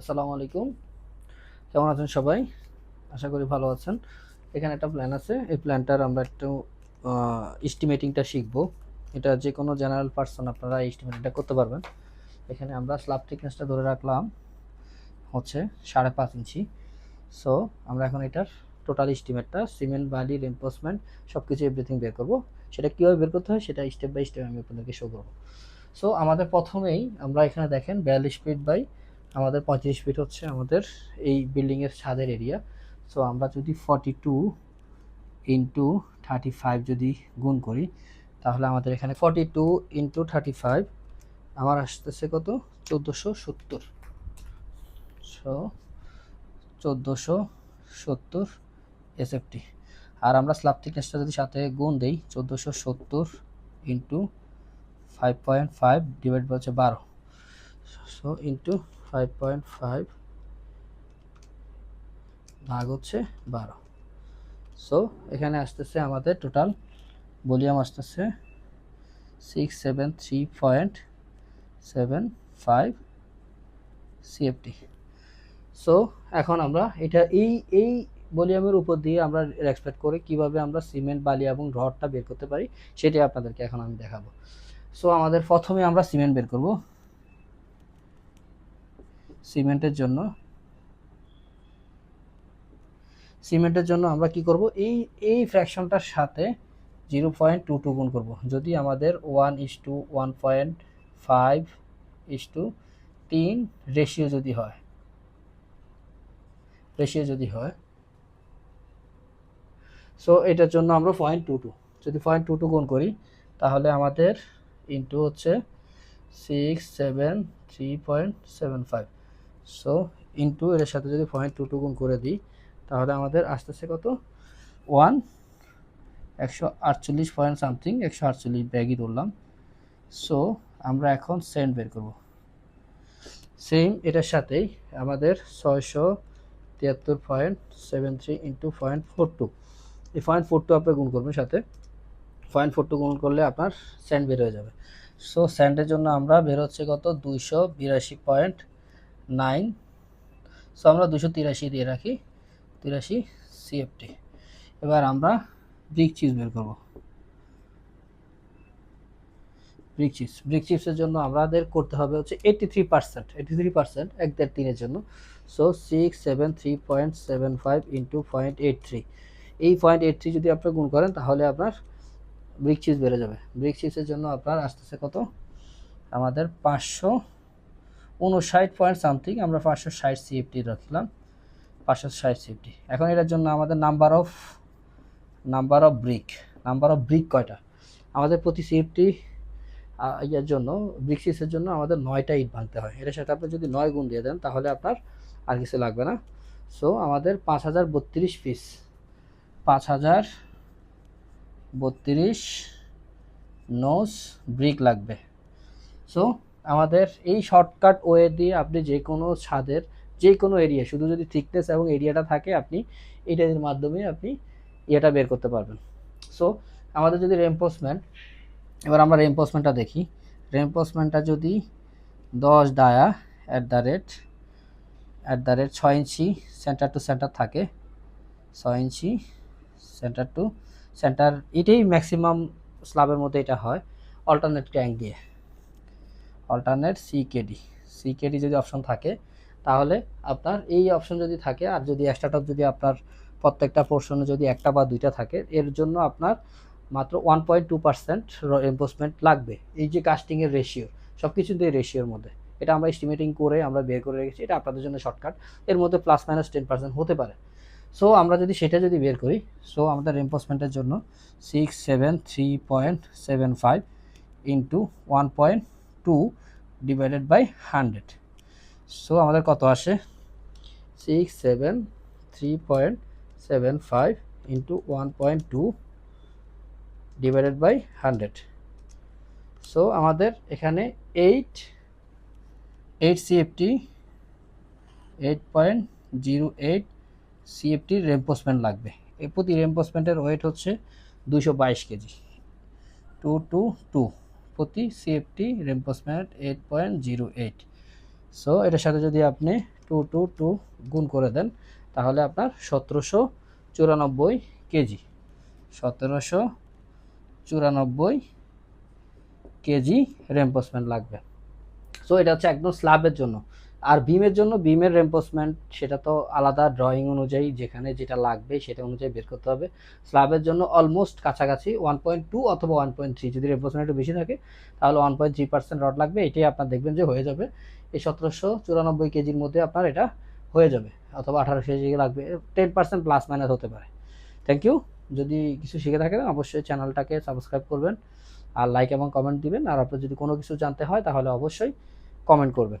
আসসালামু আলাইকুম। কেমন আছেন সবাই? আশা করি ভালো আছেন। এখানে একটা প্ল্যান আছে। এই প্ল্যানটার আমরা একটু এস্টিমেটিংটা শিখব। এটা যে কোনো জেনারেল পার্সন আপনারা এস্টিমেটিংটা করতে পারবেন। এখানে আমরা স্ল্যাব থিকনেসটা ধরে রাখলাম হচ্ছে সাড়ে পাঁচ ইঞ্চি। সো আমরা এখন এটার টোটাল এস্টিমেটটা সিমেন্ট বালি রেনফোর্সমেন্ট সব কিছু এভরিথিং বের করব। সেটা কীভাবে বের করতে হয় সেটা স্টেপ বাই স্টেপ আমি আপনাদেরকে শো করব। সো আমাদের প্রথমেই আমরা এখানে দেখেন, বিয়াল্লিশ ফিট বাই আমাদের পঁয়ত্রিশ ফিট হচ্ছে আমাদের এই বিল্ডিংয়ের ছাদের এরিয়া সো আমরা যদি forty two into thirty five যদি গুণ করি, তাহলে আমাদের এখানে forty two into thirty five আমার আসতেছে কত? চোদ্দোশো সত্তর। সো চোদ্দোশো সত্তর এসএফটি আর আমরা স্ল্যাব থিকনেসটা যদি সাথে গুণ দিই, চোদ্দোশো সত্তর into five point five divide হচ্ছে বারো। So into five point five ভাগ হচ্ছে বারো। সো এখানে আসতেছে আমাদের টোটাল ভলিউম আসতেছে six seven three point seven five CFT so এখন আমরা এটা এই এই ভলিউমের উপর দিয়ে আমরা এক্সপেক্ট করে কীভাবে আমরা সিমেন্ট, বালি এবং রডটা বের করতে পারি, সেটাই আপনাদেরকে এখন আমি দেখাবো। সো আমাদের প্রথমে আমরা সিমেন্ট বের করব। সিমেন্টের জন্য। সিমেন্টের জন্য আমরা কি করব? এই এই ফ্র্যাকশনটার সাথে জিরো পয়েন্ট টু টু গুণ করব। যদি আমাদের one is two one point five is two তিন রেশিও যদি হয় রেশিও যদি হয় সো এটার জন্য আমরা পয়েন্ট টু টু যদি পয়েন্ট টু টু গুণ করি, তাহলে আমাদের ইন্টু হচ্ছে six seven three point seven five so into এর সাথে যদি পয়েন্ট টু টু গুণ করে দিই, তাহলে আমাদের আসতেছে কত? ওয়ান একশো আটচল্লিশ পয়েন্ট সামথিং একশো আটচল্লিশ ব্যাগই ধরলাম। সো আমরা এখন সেন্ট বের করব। সেম এটার সাথেই আমাদের ছয়শো তিয়াত্তর point seven three into point four two এই পয়েন্ট ফোর টু আপনি গুণ করবেন সাথে। পয়েন্ট ফোর টু গুণ করলে আপনার স্যান্ড বের হয়ে যাবে। সো স্যান্ডের জন্য আমরা বের হচ্ছে কত? দুইশো বিরাশি পয়েন্ট নাইন। সো আমরা দুশো তিরাশি দিয়ে রাখি। তিরাশি সিএফটি এবার আমরা ব্রিক চিজ বের করব। ব্রিক চিপস ব্রিক চিপসের জন্য আমাদের করতে হবে হচ্ছে eighty three percent eighty three percent এক দেড় তিনের জন্য। So six seven three point seven five into point eight three এই পয়েন্ট এইট থ্রি যদি আপনি গুণ করেন, তাহলে আপনার ব্রিক চিজ বেড়ে যাবে। ব্রিক চিপসের জন্য আপনার আসতেছে কত? আমাদের পাঁচশো উনষাট পয়েন্ট সামথিং আমরা পাঁচশো ষাট সিএফটি রাখলাম। পাঁচশো ষাট সিএফটি এখন এটার জন্য আমাদের number of number of brick number of brick কয়টা? আমাদের প্রতি সিএফটি ইয়ার জন্য ব্রিক্সিসের জন্য আমাদের নয়টা ইট ভাঙতে হয়। এটার সাথে আপনি যদি নয় গুণ দিয়ে দেন, তাহলে আপনার আর কিছু লাগবে না। সো আমাদের পাঁচ হাজার বত্রিশ পিস পাঁচ হাজার বত্রিশ নোস ব্রিক লাগবে। সো আমাদের এই শর্টকাট ওয়ে দিয়ে আপনি যে কোনো ছাদের যে কোনো এরিয়া শুধু যদি থিকনেস এবং এরিয়াটা থাকে, আপনি এটার মাধ্যমে আপনি ইয়েটা বের করতে পারবেন। সো আমাদের যদি রেমপোসমেন্ট এবার আমরা রেমপোসমেন্টটা দেখি। রেমপোসমেন্টটা যদি দশ dia at the rate at the rate ছয় ইঞ্চি সেন্টার টু সেন্টার থাকে। ছয় ইঞ্চি সেন্টার টু সেন্টার এটাই ম্যাক্সিমাম স্লাবের মধ্যে এটা হয় অল্টারনেট ট্যাঙ্ক দিয়ে। অল্টারনেট সিকেডি সিকেডি যদি অপশন থাকে, তাহলে আপনার এই অপশন যদি থাকে, আর যদি এক্সট্রা টপ যদি আপনার প্রত্যেকটা পোর্শনে যদি একটা বা দুইটা থাকে, এর জন্য আপনার মাত্র one point two percent reinforcement লাগবে। এই যে কাস্টিংয়ের রেশিও সব কিছু কিছুতে রেশিওর মধ্যে। এটা আমরা এস্টিমেটিং করে আমরা বের করে রেখেছি, এটা আপনাদের জন্য শর্টকাট এর মধ্যে প্লাস মাইনাস টেন পার্সেন্ট হতে পারে। সো আমরা যদি সেটা যদি বের করি সো আমাদের এম্পোসমেন্টের জন্য six seven three point seven five into one point two divided by hundred. So আমাদের কত আসে? Six, seven, three point seven five into one point two divided by hundred. So আমাদের এখানে eight eight CFT, eight point zero eight সিএফটির রেম্পোসমেন্ট লাগবে। এই প্রতি রেম্পোসমেন্টের weight হচ্ছে দুশো বাইশ কেজি। Two two two. প্রতি CFT reinforcement eight point zero eight so এটার সাথে যদি আপনি টু টু টু গুণ করে দেন, তাহলে আপনার সতেরোশো চুরানব্বই কেজি। সতেরোশো চুরানব্বই কেজি রেম্পোসমেন্ট লাগবে। সো এটা হচ্ছে একদম স্ল্যাবের জন্য। আর বিমের জন্য বিমের রেম্পোসমেন্ট সেটা তো আলাদা ড্রয়িং অনুযায়ী যেখানে যেটা লাগবে সেটা অনুযায়ী বের করতে হবে। স্ল্যাবের জন্য অলমোস্ট কাছাকাছি ওয়ান পয়েন্ট টু অথবা ওয়ান পয়েন্ট থ্রি যদি রেম্পোসমেন্ট একটু বেশি থাকে, তাহলে one point three percent rod লাগবে। এটাই আপনার দেখবেন যে হয়ে যাবে। এই সতেরোশো চুরানব্বই কেজির মধ্যে আপনার এটা হয়ে যাবে, অথবা আঠারোশো কেজি লাগবে। টেন পার্সেন্ট প্লাস মাইনাস হতে পারে। থ্যাংক ইউ যদি কিছু শিখে থাকেন, অবশ্যই চ্যানেলটাকে সাবস্ক্রাইব করবেন, আর লাইক এবং কমেন্ট দিবেন। আর আপনার যদি কোনো কিছু জানতে হয়, তাহলে অবশ্যই কমেন্ট করবেন।